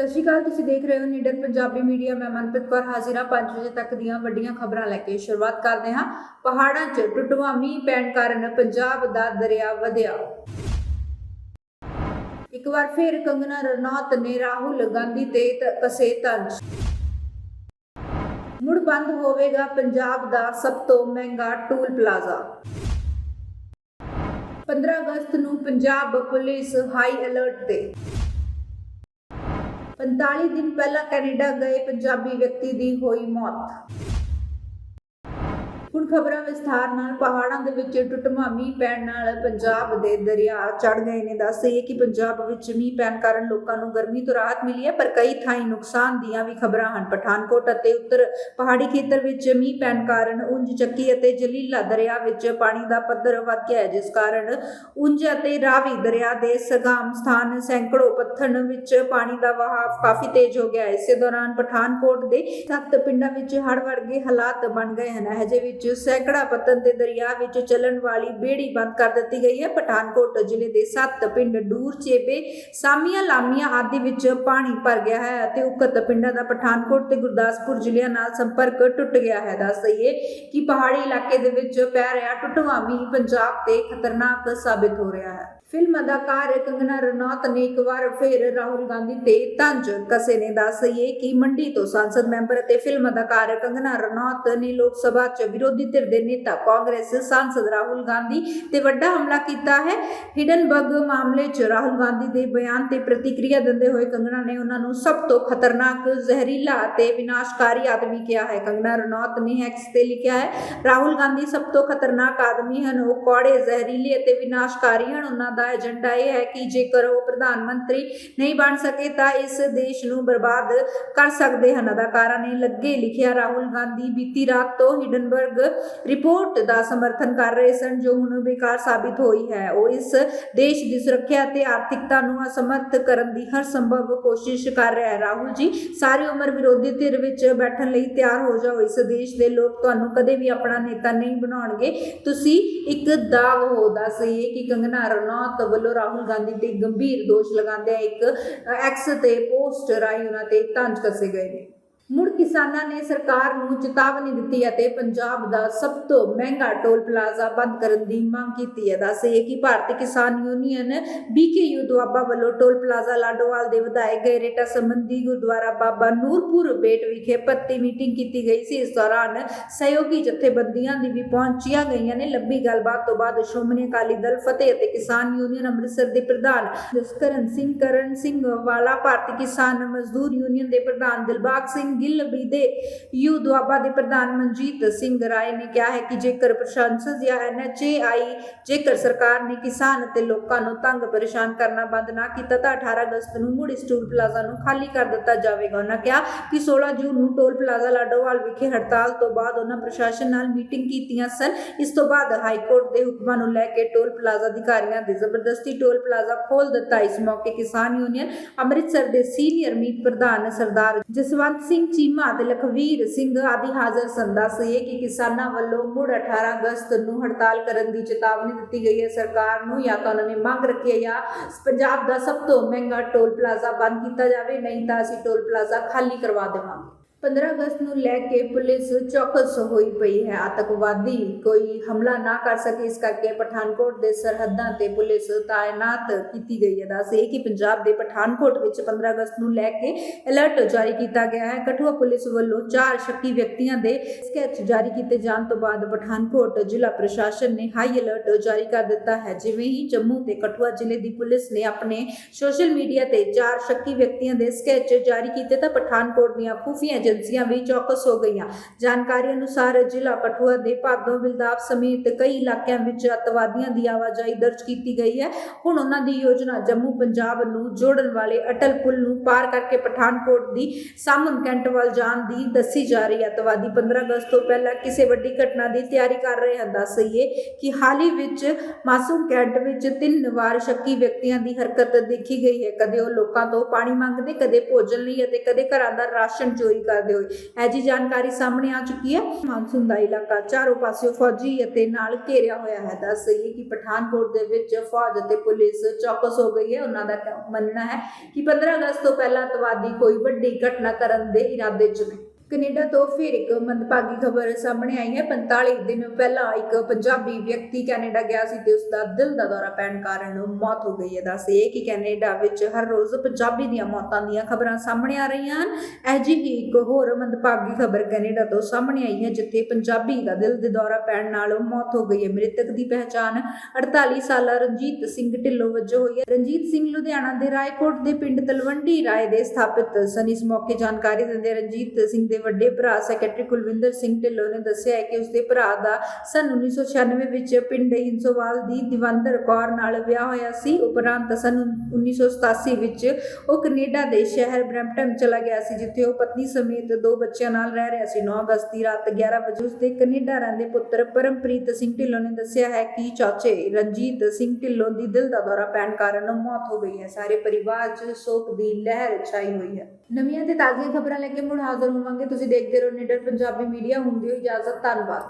ਸਤਿ ਸ਼੍ਰੀ ਅਕਾਲ, ਤੁਸੀਂ ਦੇਖ ਰਹੇ ਹੋ ਨੀਡਰ ਪੰਜਾਬੀ ਮੀਡੀਆ। ਮੈਂ ਮਨਪ੍ਰੀਤ ਕੌਰ ਹਾਜ਼ਰ ਹਾਂ। 5 ਵਜੇ ਤੱਕ ਦੀਆਂ ਵੱਡੀਆਂ ਖਬਰਾਂ ਲੈ ਕੇ ਸ਼ੁਰੂਆਤ ਕਰਦੇ ਹਾਂ। ਪਹਾੜਾਂ 'ਚ ਟੁੱਟਵਾਂ ਮੀਂਹ ਪੈਣ ਕਾਰਨ ਪੰਜਾਬ ਦਾ ਦਰਿਆ ਵਧਿਆ। ਇੱਕ ਵਾਰ ਫਿਰ ਕੰਗਨਾ ਰਣੌਤ ਨੇ ਰਾਹੁਲ ਗਾਂਧੀ ਤੇ ਕਸੇ ਤੰਜ ਮੁੜ ਬੰਦ ਹੋਵੇਗਾ ਪੰਜਾਬ ਦਾ ਸਭ ਤੋਂ ਮਹਿੰਗਾ ਟੂਲ ਪਲਾਜ਼ਾ। 15 ਅਗਸਤ ਨੂੰ ਪੰਜਾਬ ਪੁਲਿਸ ਹਾਈ ਅਲਰਟ ਤੇ। 45 ਦਿਨ ਪਹਿਲਾਂ ਕੈਨੇਡਾ ਗਏ ਪੰਜਾਬੀ ਵਿਅਕਤੀ ਦੀ ਹੋਈ ਮੌਤ। ਹੁਣ ਖਬਰਾਂ ਵਿਸਥਾਰ ਨਾਲ ਪਹਾੜਾਂ ਦੇ ਵਿੱਚ ਟੁੱਟਵਾਂ ਮੀਂਹ ਪੈਣ ਨਾਲ ਪੰਜਾਬ ਦੇ ਦਰਿਆ ਚੜ ਗਏ ਨੇ। ਦੱਸਦੇ ਕਿ ਪੰਜਾਬ ਵਿੱਚ ਮੀਂਹ ਪੈਣ ਕਾਰਨ ਲੋਕਾਂ ਨੂੰ ਗਰਮੀ ਤੋਂ ਰਾਹਤ ਮਿਲੀ ਹੈ, ਪਰ ਕਈ ਥਾਈਂ ਨੁਕਸਾਨ ਦੀਆਂ ਵੀ ਖਬਰਾਂ ਹਨ। ਪਠਾਨਕੋਟ ਅਤੇ ਉੱਤਰ ਪਹਾੜੀ ਖੇਤਰ ਵਿੱਚ ਮੀਂਹ ਪੈਣ ਕਾਰਨ ਉਂਝ ਚੱਕੀ ਅਤੇ ਜਲੀਲਾ ਦਰਿਆ ਵਿੱਚ ਪਾਣੀ ਦਾ ਪੱਧਰ ਵੱਧ ਗਿਆ ਹੈ, ਜਿਸ ਕਾਰਨ ਉਂਝ ਅਤੇ ਰਾਵੀ ਦਰਿਆ ਦੇ ਸਗਾਮ ਸਥਾਨ ਸੈਂਕੜੋ ਪੱਥਣ ਵਿੱਚ ਪਾਣੀ ਦਾ ਵਹਾਅ ਕਾਫੀ ਤੇਜ਼ ਹੋ ਗਿਆ ਇਸੇ ਦੌਰਾਨ ਪਠਾਨਕੋਟ ਦੇ ਸੱਤ ਪਿੰਡਾਂ ਵਿੱਚ ਹੜ ਵਰਗੇ ਹਾਲਾਤ ਬਣ ਗਏ ਹਨ। ਹਜੇ ਵਿੱਚ ਸੈਂਕੜਾ ਪੱਤਨ ਤੇ ਦਰਿਆ ਵਿੱਚ ਚੱਲਣ ਵਾਲੀ ਬੇੜੀ ਬੰਦ ਕਰ ਦਿੱਤੀ ਗਈ ਹੈ। ਪਠਾਨਕੋਟ ਜ਼ਿਲ੍ਹੇ ਦੇ ਸੱਤ ਪਿੰਡ ਡੂਰ, ਚੇਬੇ, ਸਾਮੀਆਂ, ਲਾਮੀਆਂ ਆਦਿ ਵਿੱਚ ਪਾਣੀ ਭਰ ਗਿਆ ਹੈ ਅਤੇ ਉਕਤ ਪਿੰਡਾਂ ਦਾ ਪਠਾਨਕੋਟ ਤੇ ਗੁਰਦਾਸਪੁਰ ਜ਼ਿਲ੍ਹਿਆਂ ਨਾਲ ਸੰਪਰਕ ਟੁੱਟ ਗਿਆ ਹੈ। ਦੱਸ ਦਈਏ ਕਿ ਪਹਾੜੀ ਇਲਾਕੇ ਦੇ ਵਿੱਚ ਪੈ ਰਿਹਾ ਟੁੱਟਵਾਂ ਮੀਂਹ ਪੰਜਾਬ ਤੇ ਖਤਰਨਾਕ ਸਾਬਿਤ ਹੋ ਰਿਹਾ ਹੈ। ਫਿਲਮ ਅਦਾਕਾਰ ਕੰਗਨਾ ਰਣੌਤ ਨੇ ਇੱਕ ਵਾਰ ਫਿਰ ਰਾਹੁਲ ਗਾਂਧੀ ਤੇ ਤੰਜ ਕਸੇ ਨੇ ਦੱਸ ਕਿ ਮੰਡੀ ਤੋਂ ਸੰਸਦ ਮੈਂਬਰ ਅਤੇ ਫਿਲਮ ਅਦਾਕਾਰ ਕੰਗਨਾ ਰਣੌਤ ਨੇ ਲੋਕ ਸਭਾ 'ਚ ਵਿਰੋਧੀ ਧਿਰ ਦੇ ਨੇਤਾ, ਕਾਂਗਰਸ ਸਾਂਸਦ ਰਾਹੁਲ ਗਾਂਧੀ ਤੇ ਵੱਡਾ ਹਮਲਾ ਕੀਤਾ ਹੈ। ਹਿਡਨਬਰਗ ਮਾਮਲੇ 'ਚ ਰਾਹੁਲ ਗਾਂਧੀ ਦੇ ਬਿਆਨ ਤੇ ਪ੍ਰਤੀਕਿਰਿਆ ਦਿੰਦੇ ਹੋਏ ਕੰਗਨਾ ਨੇ ਉਹਨਾਂ ਨੂੰ ਸਭ ਤੋਂ ਖਤਰਨਾਕ ਜ਼ਹਿਰੀਲਾ ਤੇ ਵਿਨਾਸ਼ਕਾਰੀ ਆਦਮੀ ਕਿਹਾ ਹੈ। ਕੰਗਨਾ ਰਣੌਤ ਨੇ ਐਕਸ ਤੇ ਲਿਖਿਆ ਹੈ, ਰਾਹੁਲ ਗਾਂਧੀ ਸਭ ਤੋਂ ਖਤਰਨਾਕ ਆਦਮੀ ਹਨ, ਉਹ ਕੌੜੇ, ਜ਼ਹਿਰੀਲੇ ਅਤੇ ਵਿਨਾਸ਼ਕਾਰੀ ਹਨ, ਉਹਨਾਂ ਦਾ ਏਜੰਡਾ ਇਹ ਹੈ ਕਿ ਜੇਕਰ ਉਹ ਪ੍ਰਧਾਨ ਮੰਤਰੀ ਨਹੀਂ ਬਣ ਸਕੇ ਤਾਂ ਇਸ ਦੇਸ਼ ਨੂੰ ਬਰਬਾਦ ਕਰ ਸਕਦੇ ਹਨ। ਅਦਾਕਾਰਾ ਨੇ ਲੱਗੇ ਲਿਖਿਆ, ਰਾਹੁਲ ਗਾਂਧੀ ਬੀਤੀ ਰਾਤ ਤੋਂ ਹਿਡਨਬਰਗ ਰਿਪੋਰਟ ਦਾ ਸਮਰਥਨ ਕਰ ਰਹੇ ਸਨ, ਜੋ ਹੁਣ ਬੇਕਾਰ ਸਾਬਿਤ ਹੋਈ ਹੈ। ਉਹ ਇਸ ਦੇਸ਼ ਦੀ ਸੁਰੱਖਿਆ ਤੇ ਆਰਥਿਕਤਾ ਨੂੰ ਅਸਮਰਥ ਕਰਨ ਦੀ ਹਰ ਸੰਭਵ ਕੋਸ਼ਿਸ਼ ਕਰ ਰਿਹਾ ਹੈ। ਰਾਹੁਲ ਜੀ, ਸਾਰੀ ਉਮਰ ਵਿਰੋਧੀ ਧਿਰ ਵਿੱਚ ਬੈਠਣ ਲਈ ਤਿਆਰ ਹੋ ਜਾਓ। ਇਸ ਦੇਸ਼ ਦੇ ਲੋਕ ਤੁਹਾਨੂੰ ਕਦੇ ਵੀ ਆਪਣਾ ਨੇਤਾ ਨਹੀਂ ਬਣਾਉਣਗੇ। ਤੁਸੀਂ ਇੱਕ ਦਾਗ ਹੋ। ਦੱਸਿਏ ਕਿ ਕੰਗਨਾ ਰਣੌਤ ਵੱਲੋਂ ਰਾਹੁਲ ਗਾਂਧੀ ਤੇ ਗੰਭੀਰ ਦੋਸ਼ ਲਗਾਉਂਦਿਆਂ ਇੱਕ ਐਕਸ ਤੇ ਪੋਸਟ ਰਾਹੀਂ ਉਹਨਾਂ ਤੇ ਤੰਜ ਕਸੇ ਗਏ ਨੇ। ਮੁੜ ਕਿਸਾਨਾਂ ਨੇ ਸਰਕਾਰ ਨੂੰ ਚੇਤਾਵਨੀ ਦਿੱਤੀ ਅਤੇ ਪੰਜਾਬ ਦਾ ਸਭ ਤੋਂ ਮਹਿੰਗਾ ਟੋਲ ਪਲਾਜ਼ਾ ਬੰਦ ਕਰਨ ਦੀ ਮੰਗ ਕੀਤੀ ਹੈ। ਦੱਸੇ ਕਿ ਭਾਰਤੀ ਕਿਸਾਨ ਯੂਨੀਅਨ ਬੀਕੇਯੂ ਦੁਆਬਾ ਵੱਲੋਂ ਟੋਲ ਪਲਾਜ਼ਾ ਲਾਡੋਵਾਲ ਦੇ ਵਧਾਏ ਗਏ ਰੇਟਾਂ ਸੰਬੰਧੀ ਗੁਰਦੁਆਰਾ ਬਾਬਾ ਨੂਰਪੁਰ ਬੇਟ ਵਿਖੇ ਪੱਤੀ ਮੀਟਿੰਗ ਕੀਤੀ ਗਈ ਸੀ। ਇਸ ਦੌਰਾਨ ਸਹਿਯੋਗੀ ਜਥੇਬੰਦੀਆਂ ਦੀ ਵੀ ਪਹੁੰਚੀਆਂ ਗਈਆਂ ਨੇ। ਲੰਬੀ ਗੱਲਬਾਤ ਤੋਂ ਬਾਅਦ ਸ਼੍ਰੋਮਣੀ ਅਕਾਲੀ ਦਲ ਫਤਿਹ ਅਤੇ ਕਿਸਾਨ ਯੂਨੀਅਨ ਅੰਮ੍ਰਿਤਸਰ ਦੇ ਪ੍ਰਧਾਨ ਜਸਕਰਨ ਸਿੰਘ, ਕਰਨ ਸਿੰਘ ਵਾਲਾ, ਭਾਰਤੀ ਕਿਸਾਨ ਮਜ਼ਦੂਰ ਯੂਨੀਅਨ ਦੇ ਪ੍ਰਧਾਨ ਦਿਲਬਾਗ ਸਿੰਘ ਗਿੱਲ ਵੀ ਦੇ ਯੂ ਦੁਆਬਾ ਦੇ ਪ੍ਰਧਾਨ ਮਨਜੀਤ ਸਿੰਘ ਰਾਏ ਨੇ ਕਿਹਾ ਹੈ ਕਿ ਜੇਕਰ ਪ੍ਰਸ਼ਾਸਨ ਜਾਂ ਐਨਐਚਏਆਈ, ਜੇਕਰ ਸਰਕਾਰ ਨੇ ਕਿਸਾਨ ਅਤੇ ਲੋਕਾਂ ਨੂੰ ਤੰਗ ਪਰੇਸ਼ਾਨ ਕਰਨਾ ਬੰਦ ਨਾ ਕੀਤਾ ਤਾਂ 18 ਅਗਸਤ ਨੂੰ ਮੁੜ ਇਸ ਪਲਾਜ਼ਾ ਨੂੰ ਖਾਲੀ ਕਰ ਦਿੱਤਾ ਜਾਵੇਗਾ। ਉਹਨਾਂ ਕਿਹਾ ਕਿ 16 ਜੂਨ ਨੂੰ ਟੋਲ ਪਲਾਜ਼ਾ ਲਾਡੋਵਾਲ ਵਿਖੇ ਹੜਤਾਲ ਤੋਂ ਬਾਅਦ ਉਹਨਾਂ ਪ੍ਰਸ਼ਾਸਨ ਨਾਲ ਮੀਟਿੰਗ ਕੀਤੀਆਂ ਸਨ। ਇਸ ਤੋਂ ਬਾਅਦ ਹਾਈ ਕੋਰਟ ਦੇ ਹੁਕਮਾਂ ਨੂੰ ਲੈ ਕੇ ਟੋਲ ਪਲਾਜ਼ਾ ਅਧਿਕਾਰੀਆਂ ਦੇ ਜ਼ਬਰਦਸਤੀ ਟੋਲ ਪਲਾਜ਼ਾ ਖੋਲ ਦਿੱਤਾ। ਇਸ ਮੌਕੇ ਕਿਸਾਨ ਯੂਨੀਅਨ, ਅੰਮ੍ਰਿਤਸਰ ਦੇ ਸੀਨੀਅਰ ਮੀਤ ਪ੍ਰਧਾਨ ਸਰਦਾਰ ਜਸਵੰਤ ਸਿੰਘ ਚੀਮਾ ਤੇ ਲਖਵੀਰ ਸਿੰਘ ਆਦਿ ਹਾਜ਼ਰ ਸਨ। ਦੱਸਿਏ ਕਿ ਕਿਸਾਨਾਂ ਵੱਲੋਂ ਮੁੜ 18 ਅਗਸਤ ਨੂੰ ਹੜਤਾਲ ਕਰਨ ਦੀ ਚੇਤਾਵਨੀ ਦਿੱਤੀ ਗਈ ਹੈ। ਸਰਕਾਰ ਨੂੰ ਜਾਂ ਤਾਂ ਉਹਨਾਂ ਨੇ ਮੰਗ ਰੱਖੀ ਹੈ ਜਾਂ ਪੰਜਾਬ ਦਾ ਸਭ ਤੋਂ ਮਹਿੰਗਾ ਟੋਲ ਪਲਾਜ਼ਾ ਬੰਦ ਕੀਤਾ ਜਾਵੇ। ਨਹੀਂ ਤਾਂ ਅਸੀਂ ਟੋਲ ਪਲਾਜ਼ਾ ਖਾਲੀ ਕਰਵਾ ਦੇਵਾਂਗੇ। 15 ਅਗਸਤ ਨੂੰ ਲੈ ਕੇ ਪੁਲਿਸ ਚੌਕਸ ਹੋਈ ਪਈ ਹੈ। ਆਤੰਕਵਾਦੀ ਕੋਈ ਹਮਲਾ ਨਾ ਕਰ ਸਕੇ, ਇਸ ਕਰਕੇ ਪਠਾਨਕੋਟ ਦੇ ਸਰਹੱਦਾਂ ਤੇ ਪੁਲਿਸ ਤਾਇਨਾਤ ਕੀਤੀ ਗਈ ਹੈ। ਦੱਸ ਇਹ ਕਿ ਪੰਜਾਬ ਦੇ ਪਠਾਨਕੋਟ ਵਿੱਚ 15 ਅਗਸਤ ਨੂੰ ਲੈ ਕੇ ਅਲਰਟ ਜਾਰੀ ਕੀਤਾ ਗਿਆ ਹੈ। ਕਠੂਆ ਪੁਲਿਸ ਵੱਲੋਂ ਚਾਰ ਸ਼ੱਕੀ ਵਿਅਕਤੀਆਂ ਦੇ ਸਕੈਚ ਜਾਰੀ ਕੀਤੇ ਜਾਣ ਤੋਂ ਬਾਅਦ ਪਠਾਨਕੋਟ ਜ਼ਿਲ੍ਹਾ ਪ੍ਰਸ਼ਾਸਨ ਨੇ ਹਾਈ ਅਲਰਟ ਜਾਰੀ ਕਰ ਦਿੱਤਾ ਹੈ। ਜਿਵੇਂ ਹੀ ਜੰਮੂ ਤੇ ਕਠੂਆ ਜ਼ਿਲ੍ਹੇ ਦੀ ਪੁਲਿਸ ਨੇ ਆਪਣੇ ਸੋਸ਼ਲ ਮੀਡੀਆ ਤੇ ਚਾਰ ਸ਼ੱਕੀ ਵਿਅਕਤੀਆਂ ਦੇ ਸਕੈਚ ਜਾਰੀ ਕੀਤੇ ਤਾਂ ਪਠਾਨਕੋਟ ਦੀਆਂ ਖੁਫੀਆ ਏਜੰਸੀਆਂ ਵੀ ਚੌਕਸ ਹੋ ਗਈਆਂ। ਜਾਣਕਾਰੀ ਅਨੁਸਾਰ ਜ਼ਿਲ੍ਹਾ ਕਠੂਆ ਦੇ ਭਾਦੋਂ ਬਿਲਦਾਬ ਸਮੇਤ ਕਈ ਇਲਾਕਿਆਂ ਵਿੱਚ ਅਤਵਾਦੀਆਂ ਦੀ ਆਵਾਜਾਈ ਦਰਜ ਕੀਤੀ ਗਈ ਹੈ। ਹੁਣ ਉਹਨਾਂ ਦੀ ਯੋਜਨਾ ਜੰਮੂ ਪੰਜਾਬ ਨੂੰ ਜੋੜਨ ਵਾਲੇ ਅਟਲ ਪੁਲ ਨੂੰ ਪਾਰ ਕਰਕੇ ਪਠਾਨਕੋਟ ਦੀ ਸਾਮਨ ਕੈਂਟ ਵੱਲ ਜਾਣ ਦੀ ਦੱਸੀ ਜਾ ਰਹੀ ਹੈ। ਅਤਵਾਦੀ 15 ਅਗਸਤ ਤੋਂ ਪਹਿਲਾਂ ਕਿਸੇ ਵੱਡੀ ਘਟਨਾ ਦੀ ਤਿਆਰੀ ਕਰ ਰਹੇ ਹਨ। ਦੱਸ ਦਈਏ ਕਿ ਹਾਲ ਹੀ ਵਿੱਚ ਮਾਸੂਮ ਕੈਂਟ ਵਿੱਚ ਤਿੰਨ ਵਾਰ ਸ਼ੱਕੀ ਵਿਅਕਤੀਆਂ ਦੀ ਹਰਕਤ ਦੇਖੀ ਗਈ ਹੈ। ਕਦੇ ਉਹ ਲੋਕਾਂ ਤੋਂ ਪਾਣੀ ਮੰਗਦੇ, ਕਦੇ ਭੋਜਨ ਲਈ ਅਤੇ ਕਦੇ ਘਰਾਂ ਦਾ ਰਾਸ਼ਨ ਚੋਰੀ ਕਰ ਕਰਦੇ ਹੋਏ। ਐਜੀ ਜਾਣਕਾਰੀ ਸਾਹਮਣੇ ਆ ਚੁੱਕੀ ਹੈ। ਮਾਨਸੂਨ ਦਾ ਇਲਾਕਾ ਚਾਰੋਂ ਪਾਸਿਓਂ ਫੌਜੀ ਅਤੇ ਨਾਲ ਘੇਰਿਆ ਹੋਇਆ ਹੈ। ਦੱਸ ਦਈਏ ਕਿ ਪਠਾਨਕੋਟ ਦੇ ਵਿੱਚ ਫੌਜ ਅਤੇ ਪੁਲਿਸ ਚੌਕਸ ਹੋ ਗਈ ਹੈ। ਉਹਨਾਂ ਦਾ ਮੰਨਣਾ ਹੈ ਕਿ 15 ਅਗਸਤ ਤੋਂ ਪਹਿਲਾਂ ਅੱਤਵਾਦੀ ਕੋਈ ਵੱਡੀ ਘਟਨਾ ਕਰਨ ਦੇ ਇਰਾਦੇ 'ਚ ਨੇ। ਕੈਨੇਡਾ ਤੋਂ ਫਿਰ ਇੱਕ ਮੰਦਭਾਗੀ ਖਬਰ ਸਾਹਮਣੇ ਆਈ ਹੈ। 45 ਦਿਨ ਪਹਿਲਾਂ ਇੱਕ ਪੰਜਾਬੀ ਵਿਅਕਤੀ ਕੈਨੇਡਾ ਗਿਆ ਸੀ ਤੇ ਉਸ ਦਾ ਦਿਲ ਦਾ ਦੌਰਾ ਪੈਣ ਕਾਰਨ ਮੌਤ ਹੋ ਗਈ ਹੈ। ਦੱਸੇ ਕਿ ਕੈਨੇਡਾ ਵਿੱਚ ਹਰ ਰੋਜ਼ ਪੰਜਾਬੀ ਦੀਆਂ ਮੌਤਾਂ ਦੀਆਂ ਖਬਰਾਂ ਸਾਹਮਣੇ ਆ ਰਹੀਆਂ ਹਨ। ਅਜਿਹੀ ਹੀ ਇੱਕ ਹੋਰ ਮੰਦਭਾਗੀ ਖਬਰ ਕੈਨੇਡਾ ਤੋਂ ਸਾਹਮਣੇ ਆਈ ਹੈ, ਜਿੱਥੇ ਪੰਜਾਬੀ ਦਾ ਦਿਲ ਦੇ ਦੌਰਾ ਪੈਣ ਨਾਲ ਮੌਤ ਹੋ ਗਈ ਹੈ। ਮ੍ਰਿਤਕ ਦੀ ਪਹਿਚਾਣ 48 ਸਾਲਾ ਰਣਜੀਤ ਸਿੰਘ ਢਿੱਲੋਂ ਵਜੋਂ ਹੋਈ ਹੈ। ਰਣਜੀਤ ਸਿੰਘ ਲੁਧਿਆਣਾ ਦੇ ਰਾਏਕੋਟ ਦੇ ਪਿੰਡ ਤਲਵੰਡੀ ਰਾਏ ਦੇ ਸਥਾਪਿਤ ਸਨ। ਇਸ ਮੌਕੇ ਜਾਣਕਾਰੀ ਦਿੰਦੇ ਰਣਜੀਤ ਸਿੰਘ ਦੇ ਵੱਡੇ ਭਰਾ ਸੈਕਟਰੀ ਕੁਲਵਿੰਦਰ ਸਿੰਘ ਢਿੱਲੋਂ ਨੇ ਦੱਸਿਆ ਹੈ ਕਿ ਉਸਦੇ ਭਰਾ ਦਾ ਸਨ 1996 ਵਿੱਚ ਪਿੰਡ ਹਿੰਸੋਵਾਲ ਦੀ ਦਿਵੰਦਰ ਕੌਰ ਨਾਲ ਵਿਆਹ ਹੋਇਆ ਸੀ। ਉਪਰੰਤ ਸਨ 1987 ਵਿੱਚ ਉਹ ਕੈਨੇਡਾ ਦੇ ਸ਼ਹਿਰ ਬਰੈਂਪਟਨ ਚਲਾ ਗਿਆ ਸੀ, ਜਿੱਥੇ ਉਹ ਪਤਨੀ ਸਮੇਤ ਦੋ ਬੱਚਿਆਂ ਨਾਲ ਰਹਿ ਰਿਹਾ ਸੀ। 9 ਅਗਸਤ ਦੀ ਰਾਤ 11 ਵਜੇ ਉਸਦੇ ਕੈਨੇਡਾ ਰਹਿੰਦੇ ਪੁੱਤਰ ਪਰਮਪ੍ਰੀਤ ਸਿੰਘ ਢਿੱਲੋਂ ਨੇ ਦੱਸਿਆ ਹੈ ਕਿ ਚਾਚੇ ਰਣਜੀਤ ਸਿੰਘ ਢਿੱਲੋਂ ਦੀ ਦਿਲ ਦਾ ਦੌਰਾ ਪੈਣ ਕਾਰਨ ਮੌਤ ਹੋ ਗਈ ਹੈ। ਸਾਰੇ ਪਰਿਵਾਰ 'ਚ ਸ਼ੋਕ ਦੀ ਲਹਿਰ ਛਾਈ ਹੋਈ ਹੈ। ਨਵੀਆਂ ਤੇ ਤਾਜ਼ੀਆਂ ਖਬਰਾਂ ਲੈ ਕੇ ਮੁੜ ਹਾਜ਼ਰ ਹੋਵਾਂਗੇ। ਤੁਸੀਂ ਦੇਖਦੇ ਰਹੋ ਨਿਡਰ ਪੰਜਾਬੀ ਮੀਡੀਆ ਹੁੰਦੀ ਹੋਈ ਇਜਾਜ਼ਤ ਧੰਨਵਾਦ।